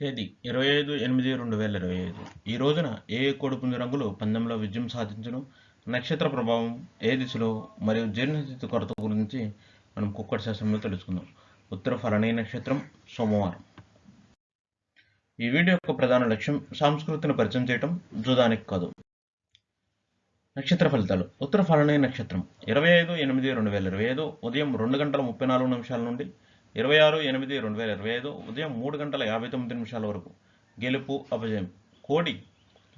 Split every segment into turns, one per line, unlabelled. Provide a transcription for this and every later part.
తేదీ ఇరవై ఐదు ఎనిమిది రెండు వేల ఇరవై ఐదు. ఈ రోజున ఏ ఏ రంగులు పందెంలో విజయం సాధించడం నక్షత్ర ప్రభావం ఏ దిశలో మరియు జీర్ణస్థితి కొరత గురించి మనం కుక్కటి శాస్త్రంలో తెలుసుకుందాం. ఉత్తర ఫలనీ నక్షత్రం సోమవారం. ఈ వీడియో యొక్క ప్రధాన లక్ష్యం సంస్కృతిని పరిచయం చేయటం జుదానికి కాదు. నక్షత్ర ఫలితాలు. ఉత్తర ఫలనీ నక్షత్రం ఇరవై ఐదు ఎనిమిది రెండు వేల ఇరవై ఐదు ఉదయం రెండు గంటల ముప్పై నాలుగు నిమిషాల నుండి ఇరవై ఆరు ఎనిమిది రెండు వేల ఇరవై ఐదు ఉదయం మూడు గంటల యాభై తొమ్మిది నిమిషాల వరకు గెలుపు అపజయం. కోడి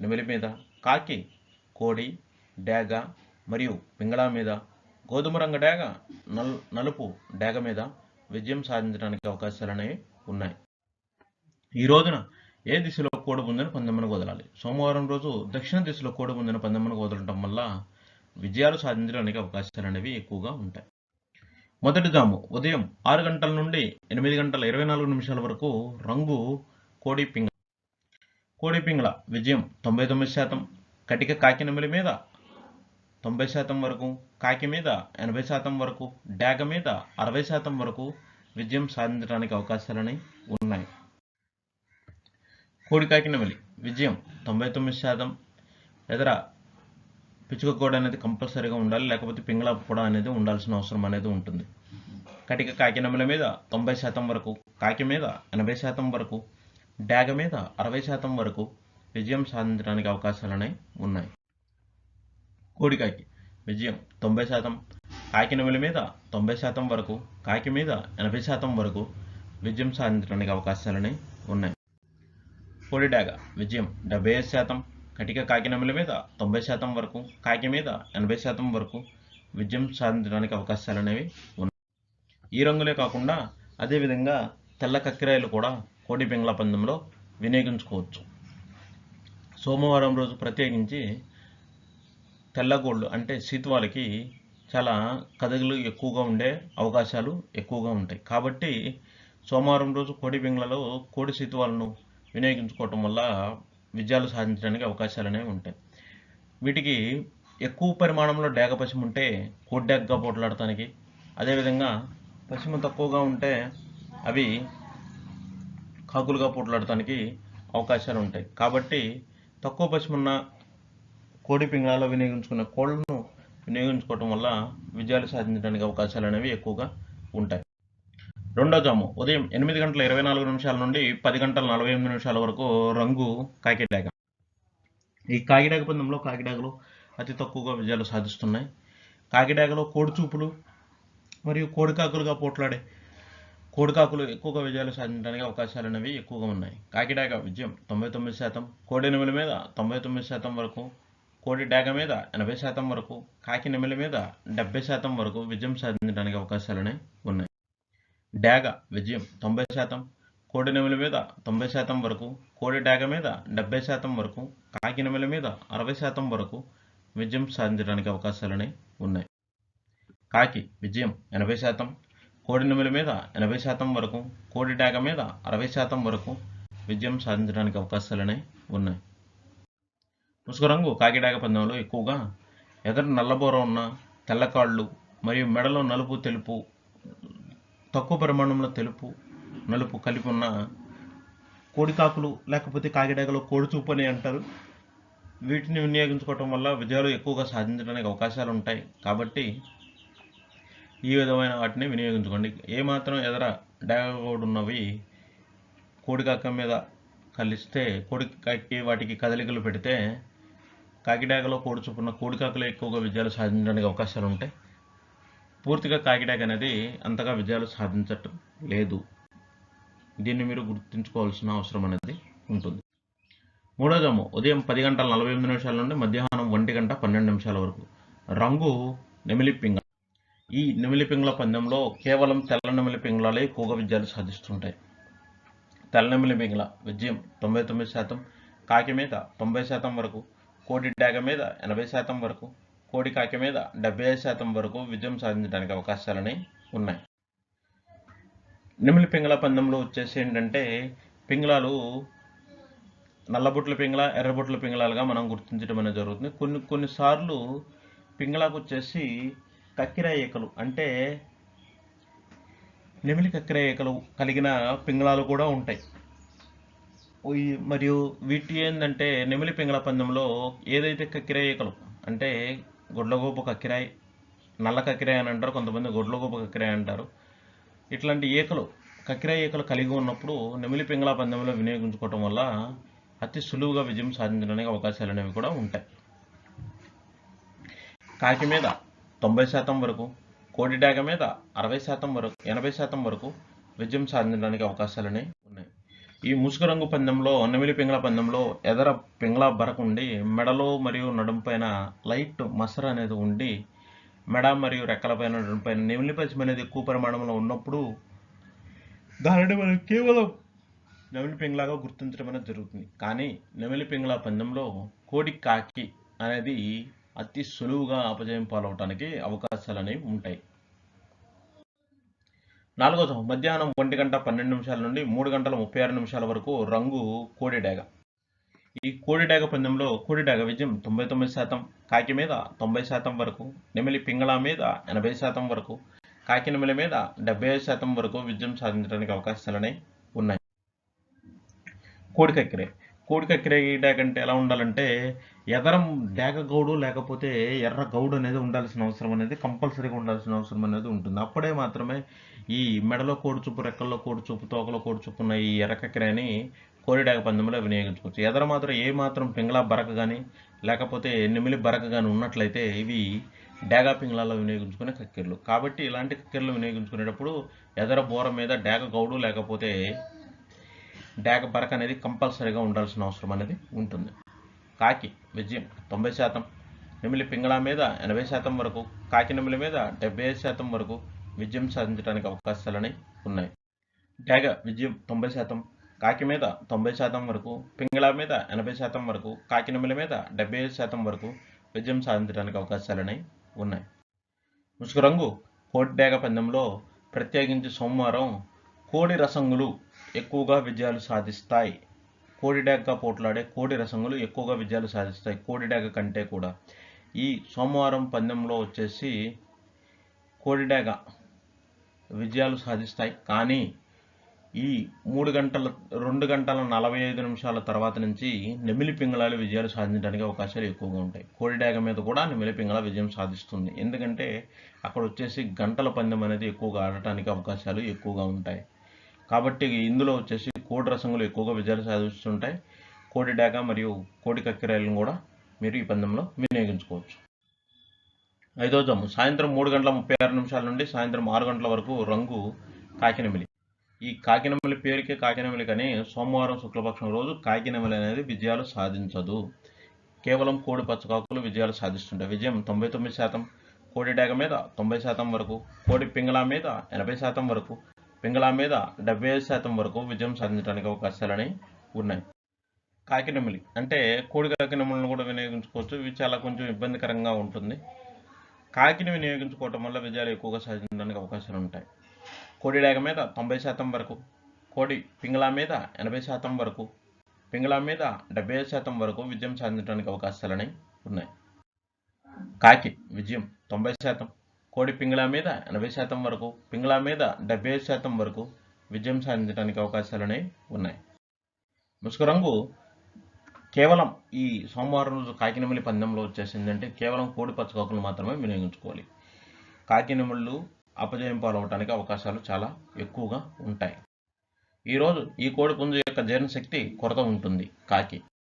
నెమిలి మీద కాకి కోడి డాగ మరియు పింగళా మీద గోధుమ రంగు డాగ నల్ నలుపు డాగ మీద విజయం సాధించడానికి అవకాశాలు అనేవి ఉన్నాయి. ఈ రోజున ఏ దిశలో కోడి పుంజును పందెమ్మను వదలాలి సోమవారం రోజు దక్షిణ దిశలో కోడి పుంజును పందెమ్మను వదలటం వల్ల విజయాలు సాధించడానికి అవకాశాలు అనేవి ఎక్కువగా ఉంటాయి. మొదటి జాము ఉదయం ఆరు గంటల నుండి ఎనిమిది గంటల ఇరవై నాలుగు నిమిషాల వరకు రంగు కోడి పింగ. కోడి పింగళ విజయం తొంభై తొమ్మిది శాతం. కటిక కాకి నెమలి మీద తొంభై శాతం వరకు. కాకి మీద ఎనభై శాతం వరకు. డాగ మీద అరవై శాతం వరకు విజయం సాధించడానికి అవకాశాలని ఉన్నాయి. కోడి కాకి నెమలి విజయం తొంభై తొమ్మిది శాతం. ఎదర పిచ్చుక కోడ అనేది కంపల్సరీగా ఉండాలి లేకపోతే పింగళ కూడా అనేది ఉండాల్సిన అవసరం అనేది ఉంటుంది. కటిక కాకి మీద తొంభై శాతం వరకు కాకి మీద ఎనభై శాతం వరకు డాగ మీద అరవై శాతం వరకు విజయం సాధించడానికి అవకాశాలు అనేవి ఉన్నాయి కోడికాకి విజయం తొంభై శాతం కాకి మీద తొంభై శాతం వరకు కాకి మీద ఎనభై శాతం వరకు విజయం సాధించడానికి అవకాశాలని ఉన్నాయి. కోడి డాగ విజయం డెబ్బై ఐదు శాతం కటిక కాకినముల మీద తొంభై శాతం వరకు కాకి మీద ఎనభై శాతం వరకు విజయం సాధించడానికి అవకాశాలు అనేవి ఉన్నాయి. ఈ రంగులే కాకుండా అదేవిధంగా తెల్ల కక్కిరాయలు కూడా కోడి పింగళ పందెంలో వినియోగించుకోవచ్చు. సోమవారం రోజు ప్రత్యేకించి తెల్ల గోళ్ళు అంటే సీతువాలకి చాలా కదగులు ఎక్కువగా ఉండే అవకాశాలు ఎక్కువగా ఉంటాయి. కాబట్టి సోమవారం రోజు కోడి పింగళలో కోడి సీతువాలను వినియోగించుకోవటం వల్ల విజయాలు సాధించడానికి అవకాశాలు అనేవి ఉంటాయి. వీటికి ఎక్కువ పరిమాణంలో డేగ పశ్చిమ ఉంటే కోడ్డాగ్గా పోట్లాడటానికి అదేవిధంగా పశ్చిమ తక్కువగా ఉంటే అవి కాకులుగా పోట్లాడటానికి అవకాశాలు ఉంటాయి. కాబట్టి తక్కువ పశ్చిమ ఉన్న కోడి పింగాలో వినియోగించుకున్న కోళ్ళను వినియోగించుకోవటం వల్ల విజయాలు సాధించడానికి అవకాశాలు అనేవి ఎక్కువగా ఉంటాయి. రెండో జాము. ఉదయం ఎనిమిది గంటల ఇరవై నాలుగు నిమిషాల నుండి పది గంటల నలభై ఎనిమిది నిమిషాల వరకు రంగు కాకిడాగ ఈ కాకిడాగ పందెంలో కాకిడాగలు అతి తక్కువగా విజయాలు సాధిస్తున్నాయి. కాకిడాగలో కోడిచూపులు మరియు కోడికాకులుగా పోట్లాడే కోడికాకులు ఎక్కువగా విజయాలు సాధించడానికి అవకాశాలు అనేవి ఎక్కువగా ఉన్నాయి. కాకిడాగ విజయం తొంభై తొమ్మిది శాతం కోడి నెమలి మీద తొంభై తొమ్మిది శాతం వరకు కోడి డాగ మీద ఎనభై శాతం వరకు కాకి నెమలి మీద డెబ్బై శాతం వరకు విజయం సాధించడానికి అవకాశాలు అనేవి ఉన్నాయి. డాగ విజయం తొంభై శాతం కోడి నెమల మీద తొంభై శాతం వరకు కోడి డాగ మీద డెబ్బై శాతం వరకు కాకి నెమల మీద అరవై శాతం వరకు విజయం సాధించడానికి అవకాశాలని ఉన్నాయి. కాకి విజయం ఎనభై శాతం కోడి నెమల మీద ఎనభై శాతం వరకు కోడి డాగ మీద అరవై శాతం వరకు విజయం సాధించడానికి అవకాశాలని ఉన్నాయి. ముసుగు రంగు కాకిడాగ పందెంలో ఎక్కువగా ఎదరు నల్లబోర ఉన్న తెల్లకాళ్ళు మరియు మెడలో నలుపు తెలుపు తక్కువ పరిమాణంలో తెలుపు నలుపు కలిపి ఉన్న కోడికాకులు లేకపోతే కాకిడాకలు కోడిచూపు అని అంటారు. వీటిని వినియోగించుకోవటం వల్ల విజయాలు ఎక్కువగా సాధించడానికి అవకాశాలు ఉంటాయి. కాబట్టి ఈ విధమైన వాటిని వినియోగించుకోండి. ఏమాత్రం ఎదర డాగోడు ఉన్నవి కోడికాక మీద కలిస్తే కోడికాకి వాటికి కదలికలు పెడితే కాకిడాకలో కోడి చూపున్న కోడికాకులు ఎక్కువగా విజయాలు సాధించడానికి అవకాశాలు ఉంటాయి. పూర్తిగా కాకినాడ అనేది అంతగా విజయాలు సాధించటం లేదు. దీన్ని మీరు గుర్తుంచుకోవాల్సిన అవసరం అనేది ఉంటుంది. మూడో ఉదయం పది గంటల నలభై ఎనిమిది నిమిషాల నుండి మధ్యాహ్నం ఒంటి గంట పన్నెండు నిమిషాల వరకు. రంగు నెమిలిపింగ. ఈ నెమిలి పింగళ పందెంలో కేవలం తెల్ల నెమిలి పింగళాలే ఎక్కువగా విజయాలు సాధిస్తుంటాయి. తెల్ల నెమిలి పింగళ విజయం తొంభై తొమ్మిది శాతం కాకి మీద తొంభై శాతం వరకు కోటి డాగ మీద ఎనభై శాతం వరకు కోడి కాకి మీద డెబ్బై ఐదు శాతం వరకు విజయం సాధించడానికి అవకాశాలని ఉన్నాయి. నిమిలి పింగళ పందెంలో వచ్చేసి ఏంటంటే పింగళాలు నల్లబుట్ల పింగళ ఎర్రబుట్ల పింగళాలుగా మనం గుర్తించడం అనేది జరుగుతుంది. కొన్ని కొన్నిసార్లు పింగళాకు వచ్చేసి కక్కిరాయకలు అంటే నెమిలి కక్కిరాయకలు కలిగిన పింగళాలు కూడా ఉంటాయి. మరియు వీటి ఏంటంటే నెమిలి పింగళ పందెంలో ఏదైతే కక్కిరాయి ఈకలు అంటే గుడ్లగూప కక్కిరాయి నల్ల కక్కిరాయి అని అంటారు కొంతమంది గొడ్లగోపు కక్కిరాయి అంటారు. ఇట్లాంటి ఈకలు కక్కిరాయి ఈకలు కలిగి ఉన్నప్పుడు నెమిలి పింగళ పందెంలో వినియోగించుకోవటం వల్ల అతి సులువుగా విజయం సాధించడానికి అవకాశాలు అనేవి కూడా ఉంటాయి. కాకి మీద తొంభై శాతం వరకు కోడి డాగ మీద అరవై శాతం వరకు ఎనభై శాతం వరకు విజయం సాధించడానికి అవకాశాలనే ఉన్నాయి. ఈ ముసుగు రంగు పందెంలో నెమిలి పింగళ పందెంలో ఎదర పింగళ బరకు ఉండి మెడలో మరియు నడుంపైన పైన లైట్ మసర అనేది ఉండి మెడ మరియు రెక్కలపైన నడుంపైన నెమిలి పశ్చిమ అనేది ఎక్కువ పరిమాణంలో ఉన్నప్పుడు దానిని మనం కేవలం నెమిలి పింగళగా గుర్తించడం అనేది జరుగుతుంది. కానీ నెమిలి పింగళ పందెంలో కోడి కాకి అనేది అతి సులువుగా అపజయం పాలవటానికి అవకాశాలు అనేవి ఉంటాయి. నాలుగోది మధ్యాహ్నం ఒంటి గంట పన్నెండు నిమిషాల నుండి మూడు గంటల ముప్పై ఆరు నిమిషాల వరకు రంగు కోడిడేగ. ఈ కోడిడేగ పందెంలో కోడిడేగ విజయం తొంభై తొమ్మిది శాతం కాకి మీద తొంభై శాతం వరకు నెమిలి పింగళ మీద ఎనభై శాతం వరకు కాకి నెమిలి మీద డెబ్బై ఐదు శాతం వరకు విజయం సాధించడానికి అవకాశాలనే ఉన్నాయి. కోడి కక్కిరే కోడి కక్కిరే అంటే ఎలా ఉండాలంటే ఎదరం డేగ గౌడు లేకపోతే ఎర్ర గౌడు అనేది ఉండాల్సిన అవసరం అనేది కంపల్సరీగా ఉండాల్సిన అవసరం అనేది ఉంటుంది. అప్పుడే మాత్రమే ఈ మెడలో కోడిచూపు రెక్కల్లో కోడిచూపు తోకలో కోడి ఈ ఎర్ర కక్కిరేని పందెంలో వినియోగించుకోవచ్చు. ఎదర మాత్రం ఏ మాత్రం పింగళా బరక కానీ లేకపోతే నెమిలి బరక కానీ ఉన్నట్లయితే ఇవి డాగా పింగళాల్లో వినియోగించుకునే కక్కెర్లు. కాబట్టి ఇలాంటి కక్కెర్లు వినియోగించుకునేటప్పుడు ఎదర బోర మీద డేగ గౌడు లేకపోతే డేగ బరక అనేది కంపల్సరీగా ఉండాల్సిన అవసరం అనేది ఉంటుంది. కాకి విజయం తొంభై శాతం. నెమిలి పింగళ మీద ఎనభై శాతం వరకు కాకి నెమిలి మీద డెబ్బై ఐదు శాతం వరకు విజయం సాధించడానికి అవకాశాలని ఉన్నాయి. డాగ విజయం తొంభై శాతం కాకి మీద తొంభై శాతం వరకు పింగళ మీద ఎనభై శాతం వరకు కాకి నెమిలి మీద డెబ్బై ఐదు శాతం వరకు విజయం సాధించడానికి అవకాశాలని ఉన్నాయి. ముసుగు రంగు కోడి డ్యాగ పందెంలో ప్రత్యేకించి సోమవారం కోడి రసంగులు ఎక్కువగా విజయాలు సాధిస్తాయి. కోడిడాగ్గా పోట్లాడే కోడి రసంగులు ఎక్కువగా విజయాలు సాధిస్తాయి. కోడిడాగ కంటే కూడా. ఈ సోమవారం పందెంలో వచ్చేసి కోడిడాగ విజయాలు సాధిస్తాయి. కానీ ఈ మూడు గంటల రెండు గంటల నలభై ఐదు నిమిషాల తర్వాత నుంచి నెమిలి పింగళాలు విజయాలు సాధించడానికి అవకాశాలు ఎక్కువగా ఉంటాయి. కోడిడాగ మీద కూడా నెమిలి పింగళ విజయం సాధిస్తుంది. ఎందుకంటే అక్కడ వచ్చేసి గంటల పందెం అనేది ఎక్కువగా ఆడటానికి అవకాశాలు ఎక్కువగా ఉంటాయి. కాబట్టి ఇందులో వచ్చేసి కోడి రసంగులు ఎక్కువగా విజయాలు సాధిస్తుంటాయి. కోడి డాగ మరియు కోడి కక్కిరాయలను కూడా మీరు ఈ పందెంలో వినియోగించుకోవచ్చు. ఐదో జమ్ము. సాయంత్రం మూడు గంటల ముప్పై ఆరు నిమిషాల నుండి సాయంత్రం ఆరు గంటల వరకు రంగు కాకినమిలి. ఈ కాకినమిలి పేరుకే కాకినమిలి కానీ సోమవారం శుక్లపక్షం రోజు కాకినమిలి అనేది విజయాలు సాధించదు. కేవలం కోడి పచ్చకాకులు విజయాలు సాధిస్తుంటాయి. విజయం తొంభై తొమ్మిది శాతం కోడి డాగ మీద తొంభై శాతం వరకు కోడి పింగళ మీద ఎనభై శాతం వరకు పింగళ మీద డెబ్బై శాతం వరకు విజయం సాధించడానికి అవకాశాలని ఉన్నాయి. కాకినమిలి అంటే కోడి కాకినములను కూడా వినియోగించుకోవచ్చు. ఇవి చాలా కొంచెం ఇబ్బందికరంగా ఉంటుంది. కాకిని వినియోగించుకోవటం వల్ల విజయాలు ఎక్కువగా సాధించడానికి అవకాశాలు ఉంటాయి. కోడి డాగ మీద తొంభై శాతం వరకు కోడి పింగళ మీద ఎనభై శాతం వరకు పింగళ మీద డెబ్బై శాతం వరకు విజయం సాధించడానికి అవకాశాలని ఉన్నాయి. కాకి విజయం తొంభై శాతం. కోడి పింగళా మీద ఎనభై శాతం వరకు పింగళా మీద డెబ్బై ఐదు శాతం వరకు విజయం సాధించడానికి అవకాశాలని ఉన్నాయి. ముసుగు రంగు కేవలం ఈ సోమవారం రోజు కాకినెమిలి పందెంలో వచ్చేసిందంటే కేవలం కోడి పచ్చకాకులు మాత్రమే వినియోగించుకోవాలి. కాకినెమిళ్ళు అపజయం పాలవటానికి అవకాశాలు చాలా ఎక్కువగా ఉంటాయి. ఈరోజు ఈ కోడి పుంజు యొక్క జీర్ణశక్తి కొరత ఉంటుంది కాకి.